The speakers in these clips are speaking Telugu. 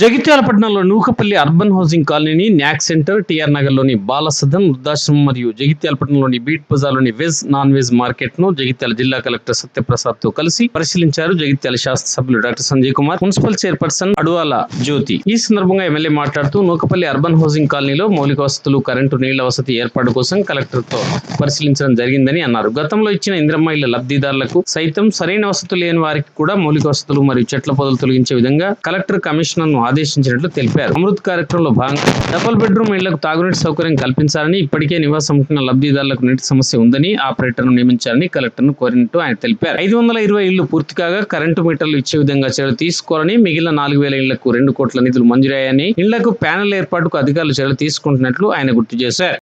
జగిత్యాల పట్టణంలో నూకపల్లి అర్బన్ హౌసింగ్ కాలనీని న్యాక్ సెంటర్ టిఆర్ నగర్లోని బాలసదన్ వృద్ధాశ్రమం మరియు జగిత్యాల పట్టణంలోని బీట్ బజార్లోని వెజ్ నాన్ వెజ్ మార్కెట్ను జగిత్యాల జిల్లా కలెక్టర్ సత్యప్రసాద్తో కలిసి పరిశీలించారు జగిత్యాల శాస్త్ర సభ్యులు doctor Sanjay Kumar municipal chairperson Aduvala Jyothi. ఈ సందర్భంగా ఎమ్మెల్యే మాట్లాడుతూ నూకపల్లి అర్బన్ హౌసింగ్ కాలనీలో మౌలిక వసతులు కరెంటు నీళ్ళ వసతి ఏర్పాటు కోసం కలెక్టర్తో పరిశీలించడం జరిగిందని అన్నారు. గతంలో ఇచ్చిన ఇంద్రమ్మ ఇళ్ళ లబ్ధిదారులకు సైతం సరైన వసతులు లేని వారికి కూడా మౌలిక వసతులు మరియు చెట్ల పొదలు తొలగించే విధంగా కలెక్టర్ కమిషనర్ను ఆదేశించినట్లు తెలిపారు. అమృత్ కార్యక్రమంలో భాగంగా డబుల్ బెడ్రూమ్ ఇళ్ళకు తాగునీటి సౌకర్యం కల్పించాలని ఇప్పటికే నివాసం ఉంటున్న లబ్ధిదారులకు నీటి సమస్య ఉందని ఆపరేటర్ను నియమించాలని కలెక్టర్ను కోరినట్టు ఆయన తెలిపారు. ఐదు వందల ఇరవై ఇళ్ళు పూర్తి కాగా కరెంటు మీటర్లు ఇచ్చే విధంగా చర్యలు తీసుకోవాలని మిగిలిన నాలుగు వేల ఇళ్ళకు రెండు కోట్ల నిధులు మంజూరయ్యాయని ఇళ్ళకు ప్యానెల్ ఏర్పాటుకు అధికారులు చర్యలు తీసుకుంటున్నట్లు ఆయన గుర్తు చేశారు.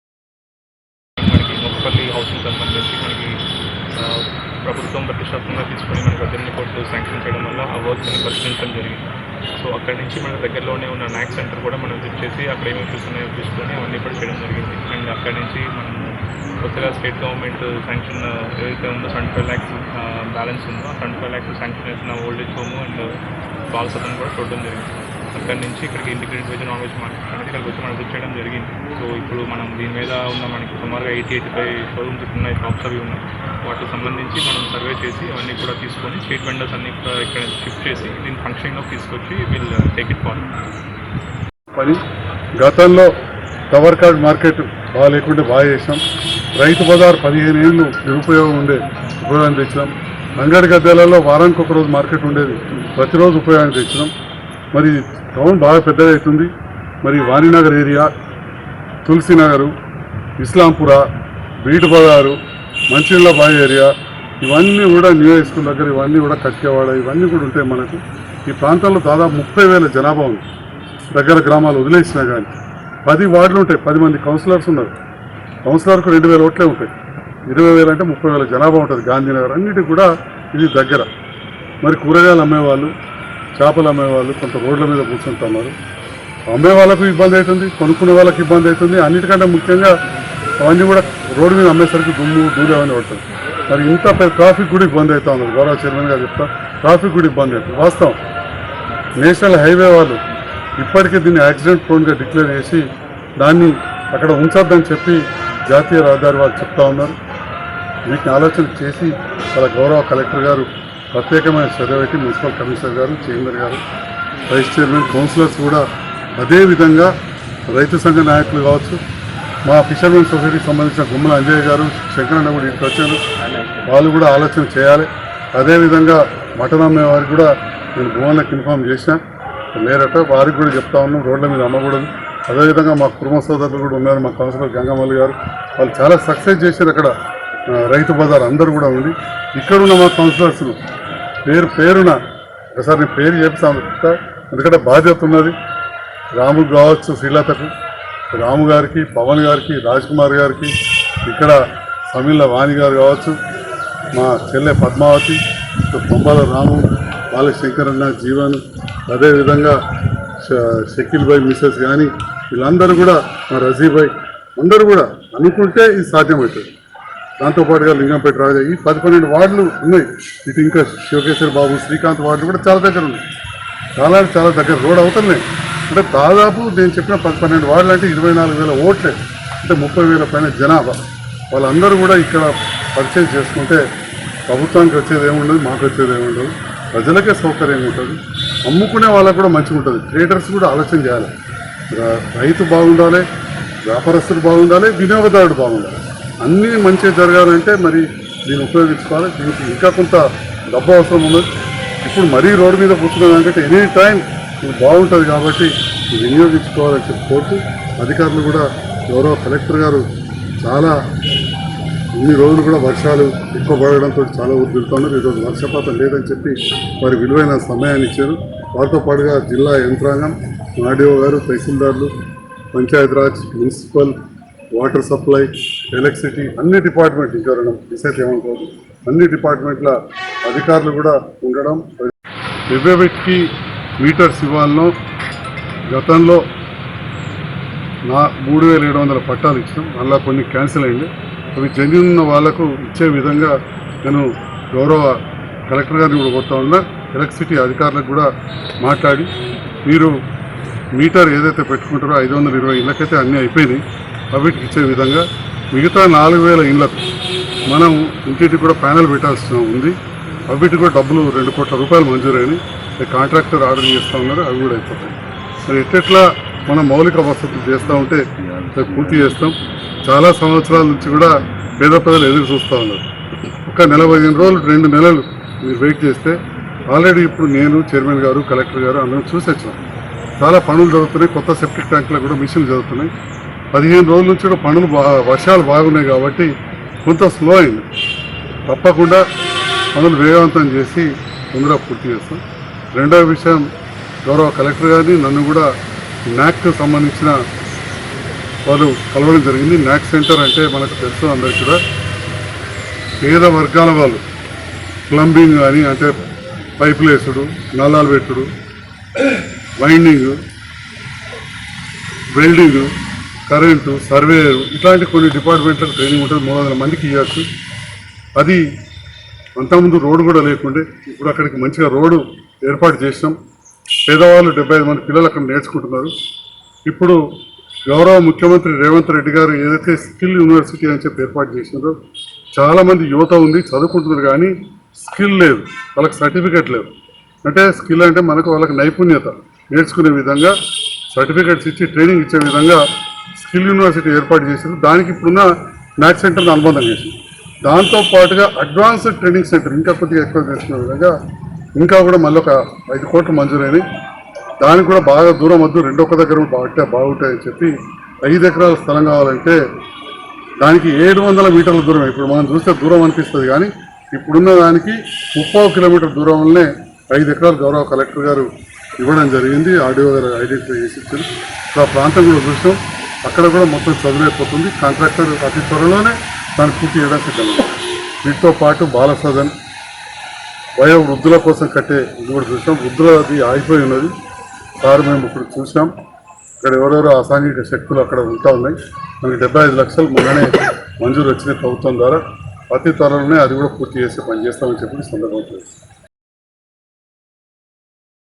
ప్రభుత్వం ప్రతిష్టాత్మకంగా తీసుకొని మనకు పద్దెనిమిది కోర్టు శాంక్షన్ చేయడం వల్ల ఆ వర్క్స్ని పరిశీలించడం జరిగింది. సో అక్కడి నుంచి మన దగ్గరలోనే ఉన్న నాక్ సెంటర్ కూడా మనం విజిట్ చేసి అక్కడ ఏమేమి చూస్తున్నాయో చూసుకొని అవన్నీ కూడా చేయడం జరిగింది. అండ్ అక్కడి నుంచి మనం కొత్తగా స్టేట్ గవర్నమెంట్ శాంక్షన్ ఏదైతే ఉందో సెవెంటీ ఫైవ్ ల్యాక్స్ బ్యాలెన్స్ ఉందో ఆ ఫైవ్ ల్యాక్స్ శాంక్షన్ చేసిన old age home and Balasadan కూడా చూడడం జరిగింది. అక్కడి నుంచి ఇక్కడికి integrated veg non veg market ఇక్కడికి వచ్చి మనం చేయడం జరిగింది. సో ఇప్పుడు మనం దీని మీద ఉన్న మనకి సుమారుగా ఎయిటీ ఎయిటీ ఫైవ్ షోరూమ్స్ ఉన్నాయి షాప్స్ అవి ఉన్నాయి వాటికి సంబంధించి మనం సర్వే చేసి అవన్నీ కూడా తీసుకొని స్ట్రీట్ వెండర్స్ అన్ని కూడా ఇక్కడ షిఫ్ట్ చేసి దీన్ని ఫంక్షన్లో తీసుకొచ్చి వీళ్ళు టేక్ ఇట్ ఫార్ పని గతంలో టవర్ కార్డ్ మార్కెట్ బాగా లేకుంటే బాగా చేసాం రైతు బజార్ పదిహేను ఏళ్ళు నిరుపయోగం ఉండే ఉపయోగాన్ని తెచ్చినాం. అంగడి గద్దెలలో వారానికి ఒక రోజు మార్కెట్ ఉండేది. ప్రతిరోజు ఉపయోగానికి తెచ్చినాం. మరి టౌన్ బాగా పెద్దగా అవుతుంది మరి వాణినగర్ ఏరియా తులసినగరు ఇస్లాంపుర బీట్ బజారు బాయ్ ఏరియా ఇవన్నీ కూడా న్యూ హై స్కూల్ దగ్గర ఇవన్నీ కూడా కట్కేవాడ ఇవన్నీ కూడా ఉంటాయి మనకు ఈ ప్రాంతంలో దాదాపు ముప్పై వేల జనాభా ఉంది. దగ్గర గ్రామాలు వదిలేసినా కానీ పది వార్డులు ఉంటాయి పది మంది కౌన్సిలర్స్ ఉన్నారు. కౌన్సిలర్కు రెండు వేల ఓట్లే ఉంటాయి. ఇరవై వేలు అంటే ముప్పై వేల జనాభా ఉంటుంది. గాంధీనగర్ అన్నిటికి కూడా ఇది దగ్గర. మరి కూరగాయలు అమ్మేవాళ్ళు చేపలు అమ్మేవాళ్ళు కొంత రోడ్ల మీద కూర్చుంటున్నారు. అమ్మే వాళ్ళకు ఇబ్బంది అవుతుంది కొనుక్కునే వాళ్ళకి ఇబ్బంది అవుతుంది. అన్నిటికంటే ముఖ్యంగా అవన్నీ కూడా రోడ్డు మీద అమ్మేసరికి దుమ్ము దూరం అని పడుతుంది మరి ఇంత ట్రాఫిక్ కూడా ఇబ్బంది అవుతా ఉంది గౌరవ చైర్మన్ గారు చెప్తా ట్రాఫిక్ కూడా ఇబ్బంది అవుతుంది. వాస్తవం. నేషనల్ హైవే వాళ్ళు ఇప్పటికే దీన్ని యాక్సిడెంట్ ప్రోన్గా డిక్లేర్ చేసి దాన్ని అక్కడ ఉంచొద్దని చెప్పి జాతీయ రహదారి వాళ్ళు చెప్తా ఉన్నారు. వీటిని ఆలోచన చేసి వాళ్ళ గౌరవ కలెక్టర్ గారు ప్రత్యేకమైన చర్య పెట్టి మున్సిపల్ కమిషనర్ గారు చైర్మన్ గారు వైస్ చైర్మన్ కౌన్సిలర్స్ కూడా అదే విధంగా రైతు సంఘ నాయకులు కావచ్చు మా ఫిషర్మెన్ సొసైటీకి సంబంధించిన గుమ్మల అంజయ్య గారు శంకరన్న కూడా ఇంటికి వచ్చారు. వాళ్ళు కూడా ఆలోచన చేయాలి. అదేవిధంగా మటన్ అమ్మే వారికి కూడా నేను భువన్లకు ఇన్ఫామ్ చేసిన లేరట వారికి కూడా చెప్తా ఉన్నాం రోడ్ల మీద అమ్మకూడదు. అదేవిధంగా మా కుటుంబ సోదరులు కూడా ఉన్నారు మా కౌన్సిలర్ గంగమల్లి గారు. వాళ్ళు చాలా సక్సెస్ చేశారు అక్కడ రైతు బజార్ అందరూ కూడా ఉంది. ఇక్కడ ఉన్న మా కౌన్సిలర్స్ పేరు పేరున ఒకసారి నేను పేరు చెప్తాను ఎందుకంటే బాధ్యత ఉన్నది. రాము కావచ్చు శ్రీలతకు రాము గారికి పవన్ గారికి రాజ్ కుమార్ గారికి ఇక్కడ సమిళ్ళ వాణి గారు కావచ్చు మా చెల్లె పద్మావతి బొమ్మల రాము బాలశంకరన్న జీవన్ అదేవిధంగా షకీల్ భాయ్ మిస్సెస్ కానీ వీళ్ళందరూ కూడా మా రజీభాయ్ అందరూ కూడా అనుకుంటే ఇది సాధ్యమవుతుంది. దాంతోపాటుగా లింగంపేట రాజా ఈ పది పన్నెండు వార్డులు ఉన్నాయి. ఇటు ఇంకా శివకేశ్వర బాబు శ్రీకాంత్ వార్డులు కూడా చాలా దగ్గర ఉన్నాయి. చాలా చాలా దగ్గర రోడ్ అవుతున్నాయి. అంటే దాదాపు నేను చెప్పిన పది పన్నెండు వార్డులు అంటే ఇరవై నాలుగు వేల ఓట్లే. అంటే ముప్పై వేల పైన జనాభా. వాళ్ళందరూ కూడా ఇక్కడ పరిచయం చేసుకుంటే ప్రభుత్వానికి వచ్చేది ఏముండదు మాకు వచ్చేది ఏముండదు. ప్రజలకే సౌకర్యంగా ఉంటుంది. అమ్ముకునే వాళ్ళకు కూడా మంచిగా ఉంటుంది. ట్రేడర్స్ కూడా ఆలోచన చేయాలి. రైతు బాగుండాలి వ్యాపారస్తుడు బాగుండాలి వినియోగదారుడు బాగుండాలి. అన్నీ మంచిగా జరగాలంటే మరి దీన్ని ఉపయోగించుకోవాలి. దీనికి ఇంకా కొంత డబ్బు అవసరం ఉన్నది. ఇప్పుడు మరీ రోడ్డు మీద కూర్చున్నాం అంటే ఎనీ టైం ఇది బాగుంటుంది కాబట్టి వినియోగించుకోవాలని చెప్పి కోరుతూ అధికారులు కూడా గౌరవ కలెక్టర్ గారు చాలా ఇన్ని రోజులు కూడా వర్షాలు ఎక్కువ పడడంతో చాలా ఊరుతున్నారు ఈరోజు వర్షపాతం లేదని చెప్పి వారి విలువైన సమయాన్ని ఇచ్చారు. వారితో పాటుగా జిల్లా యంత్రాంగం ఆర్డీఓ గారు తహసీల్దార్లు Panchayati Raj municipal water supply electricity అన్ని డిపార్ట్మెంట్ ఇంకా డిసైడ్ ఏమనుకోదు అన్ని డిపార్ట్మెంట్ల అధికారులు కూడా ఉండడం ఫిబ్రవరికి మీటర్స్ ఇవ్వాలనో. గతంలో నా మూడు వేల ఏడు వందల పట్టాలు ఇచ్చినాం. అలా కొన్ని క్యాన్సిల్ అయింది. అవి జెన్యున్ ఉన్న వాళ్ళకు ఇచ్చే విధంగా నేను గౌరవ కలెక్టర్ గారిని కూడా కోరుతా ఉన్నా. ఎలక్ట్రిసిటీ అధికారులకు కూడా మాట్లాడి మీరు మీటర్ ఏదైతే పెట్టుకుంటారో ఐదు వందల ఇరవై ఇళ్ళకైతే అన్నీ అయిపోయినాయి. పబ్లిక్ ఇచ్చే విధంగా మిగతా నాలుగు వేల ఇళ్ళకు మనం ఇంటికి కూడా ప్యానెల్ పెట్టాల్సిన ఉంది. అవిటికి కూడా డబ్బులు రెండు కోట్ల రూపాయలు మంజూరైనవి కాంట్రాక్టర్ ఆర్డర్ చేస్తూ ఉన్నారు అవి కూడా అయిపోతాయి. మరి ఎట్టెట్లా మనం మౌలిక వసతులు చేస్తూ ఉంటే పూర్తి చేస్తాం. చాలా సంవత్సరాల నుంచి కూడా పేద ప్రజలు ఎదురు చూస్తూ ఉన్నారు. ఒక నెల పదిహేను రోజులు రెండు నెలలు మీరు వెయిట్ చేస్తే ఆల్రెడీ ఇప్పుడు నేను చైర్మన్ గారు కలెక్టర్ గారు అందరం చూసి వచ్చాం చాలా పనులు జరుగుతున్నాయి. కొత్త సెప్టిక్ ట్యాంకులకు కూడా మిషన్లు జరుగుతున్నాయి. పదిహేను రోజుల నుంచి కూడా పనులు వర్షాలు బాగున్నాయి కాబట్టి కొంత స్లో అయింది. తప్పకుండా పనులు వేగవంతం చేసి తొందరగా పూర్తి చేస్తాం. రెండవ విషయం గౌరవ కలెక్టర్ గారిని నన్ను కూడా న్యాక్కి సంబంధించిన వాళ్ళు కలవడం జరిగింది. న్యాక్ సెంటర్ అంటే మనకు తెలుసు అందరికీ కూడా. పేద వర్గాల వాళ్ళు ప్లంబింగ్ కానీ అంటే పైపులు వేసుడు నల్లాలు పెట్టుడు వైండింగ్ వెల్డింగ్ కరెంటు సర్వేయరు ఇట్లాంటి కొన్ని డిపార్ట్మెంట్లకు ట్రైనింగ్ ఉంటుంది మూడు వందల మందికి ఇవ్వచ్చు. అది అంతకుముందు రోడ్డు కూడా లేకుండే ఇప్పుడు అక్కడికి మంచిగా రోడ్డు ఏర్పాటు చేసినాం. పేదవాళ్ళు డెబ్బై ఐదు మంది పిల్లలు అక్కడ నేర్చుకుంటున్నారు. ఇప్పుడు గౌరవ ముఖ్యమంత్రి రేవంత్ రెడ్డి గారు ఏదైతే స్కిల్ యూనివర్సిటీ అని చెప్పి ఏర్పాటు చేసినారో చాలామంది యువత ఉంది చదువుకుంటున్నారు కానీ స్కిల్ లేదు వాళ్ళకి సర్టిఫికెట్ లేదు. అంటే స్కిల్ అంటే మనకు వాళ్ళకి నైపుణ్యత. నేర్చుకునే విధంగా సర్టిఫికెట్స్ ఇచ్చి ట్రైనింగ్ ఇచ్చే విధంగా స్కిల్ యూనివర్సిటీ ఏర్పాటు చేశారు దానికి ఇప్పుడున్న మ్యాథ్స్ సెంటర్ని అనుబంధం చేసింది. దాంతో పాటుగా అడ్వాన్స్డ్ ట్రైనింగ్ సెంటర్ ఇంకా కొద్దిగా ఎక్కువ చేసిన విధంగా ఇంకా కూడా మళ్ళీ ఒక ఐదు కోట్లు మంజూరైనవి దానికి కూడా బాగా దూరం వద్దు. రెండో ఒక దగ్గర బాగుంటే బాగుంటాయని చెప్పి ఐదు ఎకరాల స్థలం కావాలంటే దానికి ఏడు వందల మీటర్ల దూరం ఇప్పుడు మనం చూస్తే దూరం అనిపిస్తుంది కానీ ఇప్పుడున్న దానికి ముప్పై కిలోమీటర్ దూరంలోనే ఐదు ఎకరాలు గౌరవ కలెక్టర్ గారు ఇవ్వడం జరిగింది. ఆడియో గారు ఐడెంటిఫై చేసి ఇచ్చారు. ఆ ప్రాంతం కూడా చూసాం అక్కడ కూడా మొత్తం చదువులైపోతుంది కాంట్రాక్టర్ అతి త్వరలోనే దాన్ని పూర్తి చేయడానికి సిద్ధంగా వీటితో పాటు బాలసదన్ వయో వృద్ధుల కోసం కట్టే ఇది కూడా చూసాం. వృద్ధులది ఆగిపోయి ఉన్నది. సార్ మేము ఇప్పుడు చూసాం. ఇక్కడ ఎవరెవరో అసాంఘిక శక్తులు అక్కడ ఉంటా ఉన్నాయి. మనకి డెబ్బై ఐదు లక్షలు మొన్ననే మంజూరు వచ్చింది ప్రభుత్వం ద్వారా. అతి త్వరలోనే అది కూడా పూర్తి చేసి పని చేస్తామని చెప్పి సందర్భం సందర్భంగా